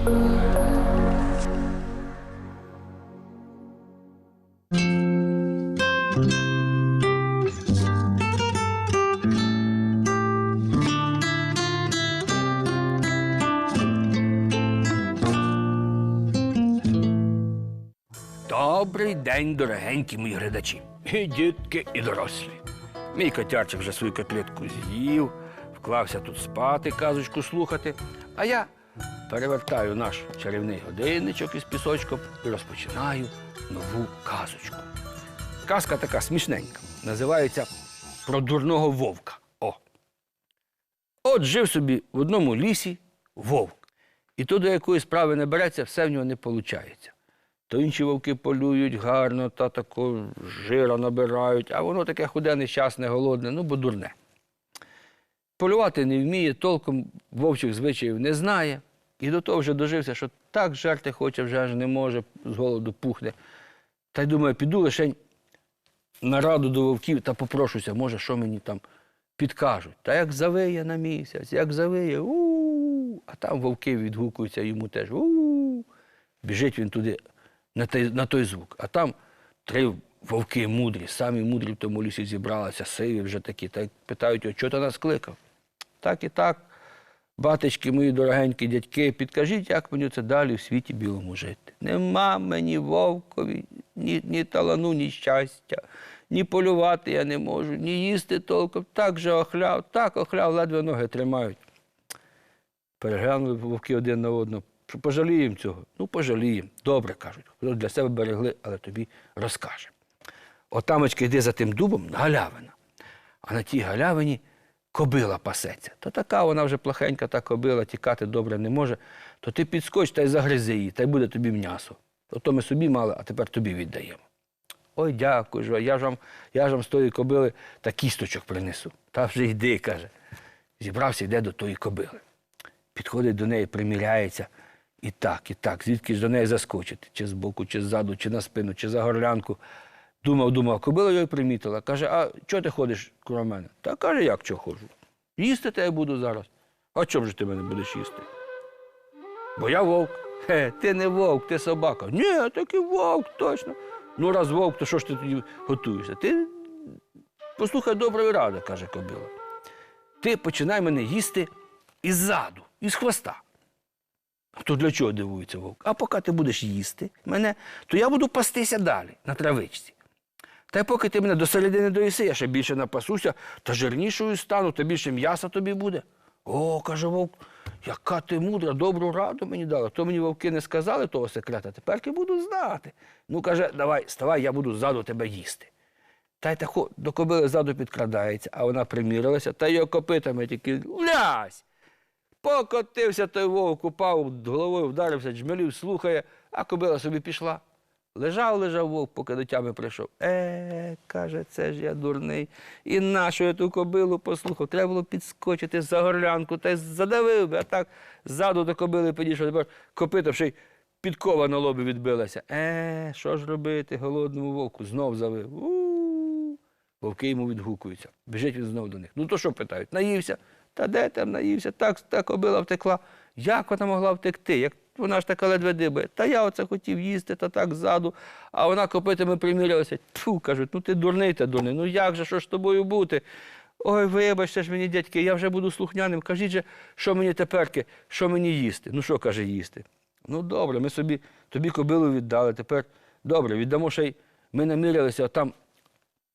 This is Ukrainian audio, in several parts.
Добрий день, дорогенькі мої глядачі. І дітки, і дорослі. Мій котярчик вже свою котлетку з'їв, вклався тут спати, казочку слухати. А я перевертаю наш чарівний годинничок із пісочком і розпочинаю нову казочку. Казка така смішненька. Називається Про дурного вовка. О. От жив собі в одному лісі вовк. І то до якої справи не береться, все в нього не виходить. То інші вовки полюють гарно та тако жира набирають, а воно таке худе, нещасне, голодне, ну бо дурне. Полювати не вміє, толком вовчих звичаїв не знає. І до того вже дожився, що так жерти хоче, вже аж не може, з голоду пухне. Та й думаю, піду лише на раду до вовків та попрошуся, може, що мені там підкажуть. Та як завиє на місяць, як завиє, у а там вовки відгукуються йому теж. у Біжить він туди на той, на той звук. А там три вовки мудрі, самі мудрі в тому лісі зібралися, сиві вже такі. Та й питають його, що ти нас кликав? Так і так. Батечки мої дорогенькі дядьки, підкажіть, як мені це далі в світі білому жити. Нема мені вовкові, ні, ні талану, ні щастя, ні полювати я не можу, ні їсти толком. Так же охляв, так охляв, ледве ноги тримають. Переглянули вовки один на одного. Пожаліємо цього? Ну, пожаліємо. Добре кажуть. Для себе берегли, але тобі розкаже. Отамочки йде за тим дубом галявина. А на тій галявині кобила пасеться. То така вона вже плохенька, та кобила, тікати добре не може. То ти підскоч та й загризи її, та й буде тобі м'ясо. Ото ми собі мали, а тепер тобі віддаємо. Ой, дякую, ж, я ж вам, я ж вам з тої кобили та кісточок принесу. Та вже йди, каже. Зібрався, йде до тої кобили. Підходить до неї, приміряється. І так, і так, звідки ж до неї заскочити? Чи збоку, чи ззаду, чи на спину, чи за горлянку. Думав, думав, кобила його примітила. Каже, а чого ти ходиш коло мене? Та каже, як чого ходжу? Їсти тебе буду зараз. А чому ж ти мене будеш їсти? Бо я вовк. Хе, ти не вовк, ти собака. Ні, таки вовк, точно. Ну, раз вовк, то що ж ти тоді готуєшся? Ти послухай доброї ради, каже кобила. Ти починай мене їсти іззаду, із хвоста. То для чого дивується вовк? А поки ти будеш їсти мене, то я буду пастися далі, на травичці. Та поки ти мене до середини доїси, я ще більше напасуся, та жирнішою стану, та більше м'яса тобі буде. О, каже вовк, яка ти мудра, добру раду мені дала. То мені вовки не сказали того секрета, тепер я буду знати. Ну, каже, давай, ставай, я буду ззаду тебе їсти. Та й тако до кобили ззаду підкрадається, а вона примірилася, та його копитами тільки лясь. Покотився той вовк, упав, головою вдарився, джмелів, слухає, а кобила собі пішла. Лежав, лежав вовк, поки до тями прийшов. Е, каже, це ж я дурний. І нашу я ту кобилу послухав. Треба було підскочити за горлянку та й задавив би, а так ззаду до кобили підійшов. Тепер ще й підкова на лобі відбилася. Е, що ж робити голодному вовку? Знов завив. У-у-у. Вовки йому відгукуються. Біжить він знов до них. Ну то що питають? Наївся? Та де там наївся? Так та кобила втекла. Як вона могла втекти? Як вона ж така ледве дибає. Та я оце хотів їсти, та так ззаду. А вона копитами примірялася. Тьфу, кажуть, ну ти дурний та дурний. Ну як же, що ж з тобою бути? Ой, вибачте ж мені, дядьки, я вже буду слухняним. Кажіть же, що мені теперки, що мені їсти? Ну що каже їсти? Ну добре, ми собі тобі кобилу віддали. Тепер добре, віддамо ще й ми намірялися там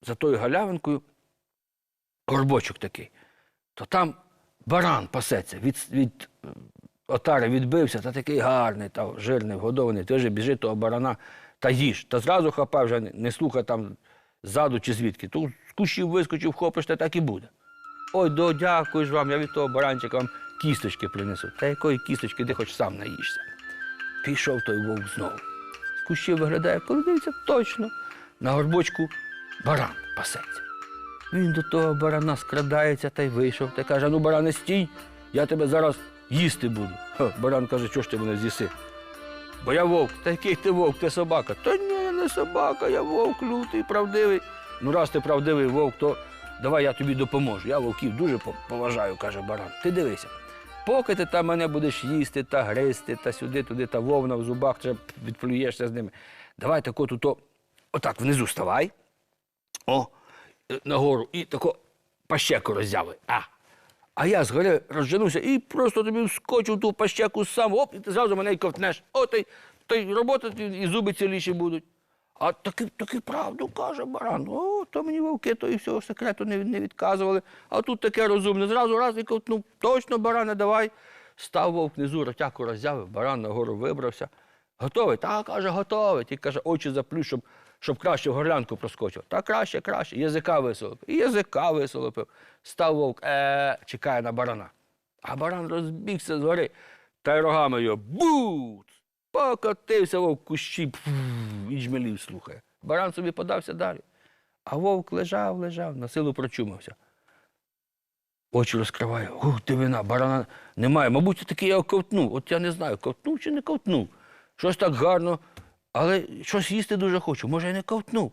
за тою галявинкою горбочок такий. То там баран пасеться, від, від отари відбився, та такий гарний, та жирний, вгодований. Ти вже біжи того барана та їж. Та зразу хапай вже, не, слухай там ззаду чи звідки. То з кущів вискочив, хопиш, та так і буде. Ой, до дякую ж вам, я від того баранчика вам кісточки принесу. Та якої кісточки, де хоч сам наїшся. Пішов той вовк знову. З кущів виглядає, коли дивиться, точно. На горбочку баран пасеться. Він до того барана скрадається та й вийшов. Та каже, ну баране, стій, я тебе зараз їсти буду. Ха, баран каже, що ж ти мене з'їси? Бо я вовк. Та який ти вовк, ти собака. Та ні, я не собака, я вовк лютий, правдивий. Ну, раз ти правдивий вовк, то давай я тобі допоможу. Я вовків дуже поважаю, каже баран. Ти дивися. Поки ти там мене будеш їсти та гризти, та сюди, туди, та вовна в зубах, треба відплюєшся з ними. Давай тако тут, отак внизу ставай. О, е, нагору, і тако пащеку роззяви. А. А я згори розженуся і просто тобі вскочу в ту пащеку сам, оп, і ти зразу мене й ковтнеш. О, та й, та й робота і зуби ціліші будуть. А таки, таки правду каже баран. О, то мені вовки, то і всього секрету не, не відказували. А тут таке розумне. Зразу раз і ковтнув. Точно, баране, давай. Став вовк внизу, ротяку роззявив, баран нагору вибрався. Готовий? Та, каже, готовий. Ті каже, очі заплющ, щоб, щоб краще горлянку проскочив. Та краще, краще. Язика висолопив. Язика висолопив. Став вовк, е, чекає на барана. А баран розбігся згори та й рогами його буц! Покотився вовк кущі і жмелів слухає. Баран собі подався далі. А вовк лежав, лежав, на силу прочумався. Очі розкриває. Ух, дивина, барана немає. Мабуть, таки я ковтнув. От я не знаю, ковтнув чи не ковтнув. Щось так гарно, але щось їсти дуже хочу. Може, я не ковтнув.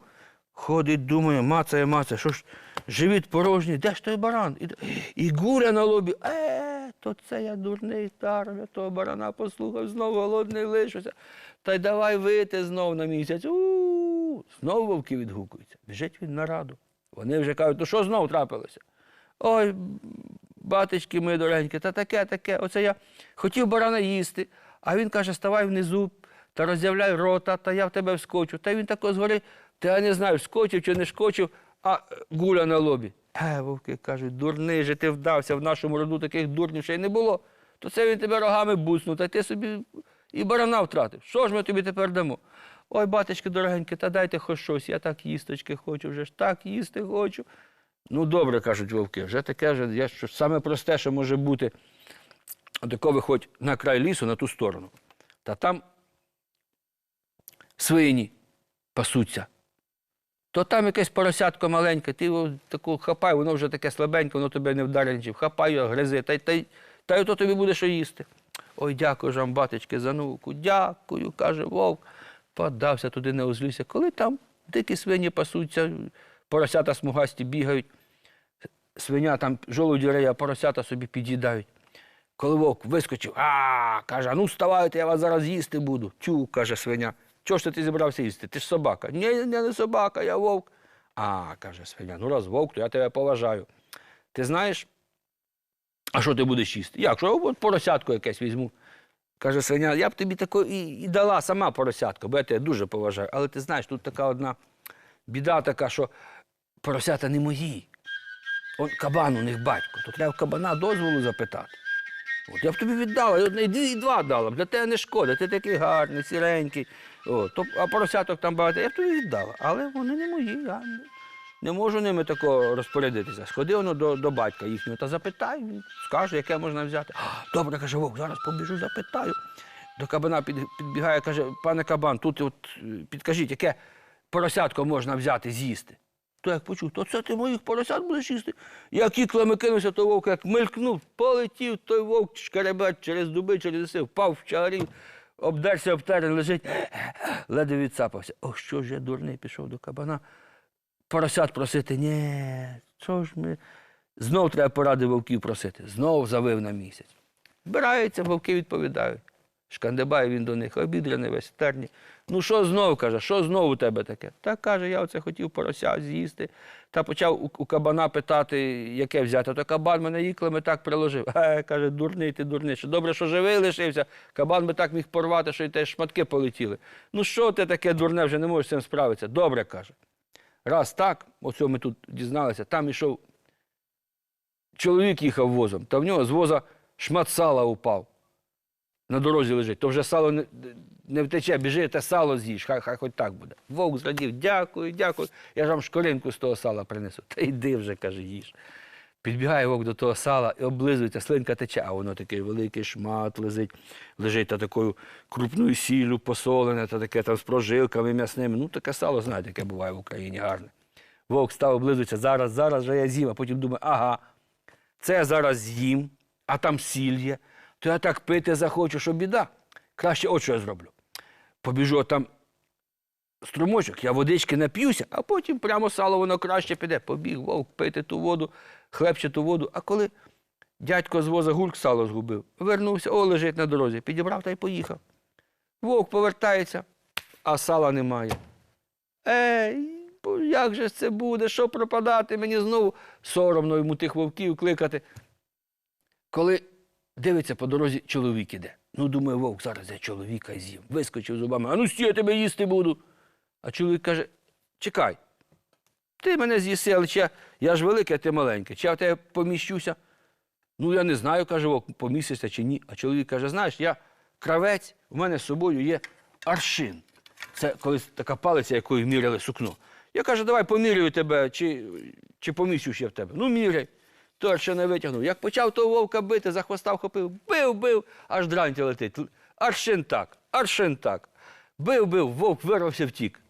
Ходить, думає, мацає, мацає, що ж живіт порожній, де ж той баран? І, і гуля на лобі. Е, то це я дурний таром, я того барана послухав, знову голодний лишився. Та й давай вийти знов на місяць. У-у-у. Знову вовки відгукуються. Біжить він на раду. Вони вже кажуть, то що знов трапилося? Ой, батечки мої дорогенькі, та таке, таке. Оце я хотів барана їсти, а він каже, ставай внизу та роззявляй рота, та я в тебе вскочу. Та він тако згори, та я не знаю, скочив чи не скочив, а е, гуля на лобі. Е, вовки кажуть, дурний же ти вдався, в нашому роду таких дурнів ще й не було. То це він тебе рогами буцнув, та ти собі і барана втратив. Що ж ми тобі тепер дамо? Ой, батечки дорогенькі, та дайте хоч щось, я так їсточки хочу, вже ж так їсти хочу. Ну, добре, кажуть вовки, вже таке, вже я що саме просте, що може бути, тако виходь на край лісу, на ту сторону. Та там свині пасуться. То там якесь поросятко маленьке, ти його таку хапай, воно вже таке слабеньке, воно тебе не вдарить. Хапай його, гризи, та, й- та, та й то тобі буде що їсти. Ой, дякую вам, батечки, за науку. Дякую, каже вовк. Подався туди на узлісся. Коли там дикі свині пасуться, поросята смугасті бігають, свиня там жолуді реє, а поросята собі під'їдають. Коли вовк вискочив, а каже, ну вставайте, я вас зараз їсти буду. Тю, каже свиня. Чого ж ти зібрався їсти? Ти ж собака. Ні, я не собака, я вовк. А, каже свиня, ну раз вовк, то я тебе поважаю. Ти знаєш, а що ти будеш їсти? Як? Що от поросятку якесь візьму. Каже свиня, я б тобі таку і, і дала сама поросятку, бо я тебе дуже поважаю. Але ти знаєш, тут така одна біда така, що поросята не мої. Он кабан у них батько, то треба кабана дозволу запитати. От я б тобі віддала, і і два дала б, для тебе не шкода, ти такий гарний, сіренький. О, то, а поросяток там багато, я б тобі віддала. Але вони не мої, я не, можу ними тако розпорядитися. Сходи воно до, до батька їхнього та запитай, він скаже, яке можна взяти. «А, Добре, каже Вовк, зараз побіжу, запитаю. До кабана під, підбігає, каже, пане кабан, тут от підкажіть, яке поросятко можна взяти, з'їсти. То як почув, то це ти моїх поросят будеш їсти. Як іклами кинувся, то вовк як мелькнув, полетів, той вовк шкаребет через дуби, через ліси, впав в чарів, обдерся об терен, лежить, ледве відцапався. О, що ж я дурний пішов до кабана. Поросят просити, ні, що ж ми. Знов треба поради вовків просити. Знов завив на місяць. Збираються, вовки відповідають. Шкандибає він до них, обідраний весь терні. Ну що знов каже, що знов у тебе таке? Та каже, я оце хотів порося з'їсти. Та почав у, у кабана питати, яке взяти. То кабан мене іклами так приложив. Е, каже, дурний ти дурний. Що добре, що живий лишився. Кабан би так міг порвати, що й те шматки полетіли. Ну що ти таке дурне, вже не можеш з цим справитися? Добре каже. Раз так, оце ми тут дізналися, там ішов чоловік їхав возом, та в нього з воза шмат сала упав. На дорозі лежить, то вже сало не, не втече, біжи, те сало з'їж, хай, хай хоч так буде. Вовк зрадів, дякую, дякую. Я ж вам шкоринку з того сала принесу. Та йди вже, каже, їж. Підбігає вовк до того сала і облизується, слинка тече, а воно такий великий шмат лежить, лежить та такою крупною сіллю посолене, та таке там з прожилками м'ясними. Ну, таке сало, знаєте, яке буває в Україні гарне. Вовк став облизується, зараз, зараз же я з'їм, а потім думає, ага, це зараз з'їм, а там сіль є, то я так пити захочу, що біда. Краще от що я зроблю. Побіжу там струмочок, я водички нап'юся, а потім прямо сало воно краще піде. Побіг вовк пити ту воду, хлебче ту воду. А коли Дядько з воза гульк сало згубив. Вернувся, о, лежить на дорозі. Підібрав та й поїхав. Вовк повертається, а сала немає. Ей, як же це буде? Що пропадати? Мені знову соромно йому тих вовків кликати. Коли дивиться по дорозі, чоловік іде. Ну, думає, вовк, зараз я чоловіка з'їм. Вискочив зубами, а ну стій, я тебе їсти буду. А чоловік каже: чекай, ти мене з'їси, але чи я, я ж великий, а ти маленький. Чи я в тебе поміщуся? Ну, я не знаю, каже вовк, помістишся чи ні. А чоловік каже: знаєш, я кравець, в мене з собою є аршин. Це колись така палиця, якою міряли сукно. Я кажу, давай поміряю тебе, чи, чи поміщусь я в тебе. Ну, міряй. То ще не витягнув. Як почав того вовка бити, за хвоста вхопив, бив, бив, аж дрантя летить. Аршин так, аршин так. Бив, бив, вовк вирвався втік.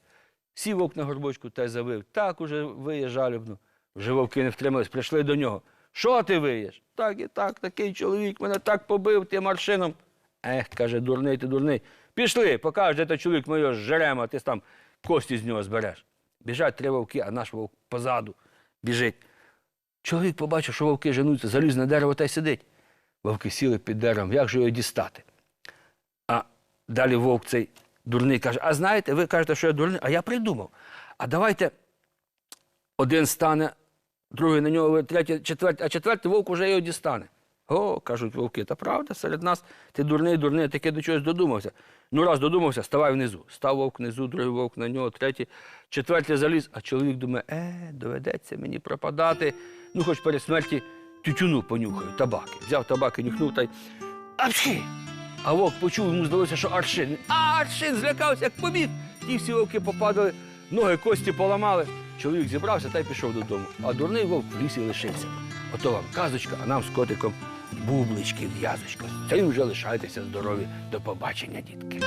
Сів вовк на горбочку та й завив. Так уже виє жалібно. Вже вовки не втримались, прийшли до нього. Що ти виєш? Так і так, такий чоловік мене так побив тим аршином. Ех, каже, дурний ти дурний. Пішли, покажеш, де той чоловік ми його а ти там кості з нього збереш. Біжать три вовки, а наш вовк позаду біжить. Чоловік побачив, що вовки женуться, заліз на дерево та й сидить. Вовки сіли під деревом, як же його дістати? А далі вовк цей дурний каже: А знаєте, ви кажете, що я дурний, а я придумав. А давайте один стане, другий на нього, третій, четвертий, а четвертий вовк уже його дістане. О, кажуть вовки, та правда, серед нас ти дурний, дурний, таки до чогось додумався. Ну, раз додумався, ставай внизу. Став вовк внизу, другий вовк на нього, третій, четвертий заліз, а чоловік думає, е, доведеться мені пропадати. Ну, хоч перед смерті тютюну понюхаю, табаки. Взяв табаки, нюхнув та й. Апчхи! А вовк почув, йому здалося, що аршин. А аршин злякався, як побіг. Ті всі вовки попадали, ноги кості поламали. Чоловік зібрався та й пішов додому. А дурний вовк в лісі лишився. Ото вам казочка, а нам з котиком бублички, в'язочка. Цим вже лишайтеся здорові. До побачення, дітки.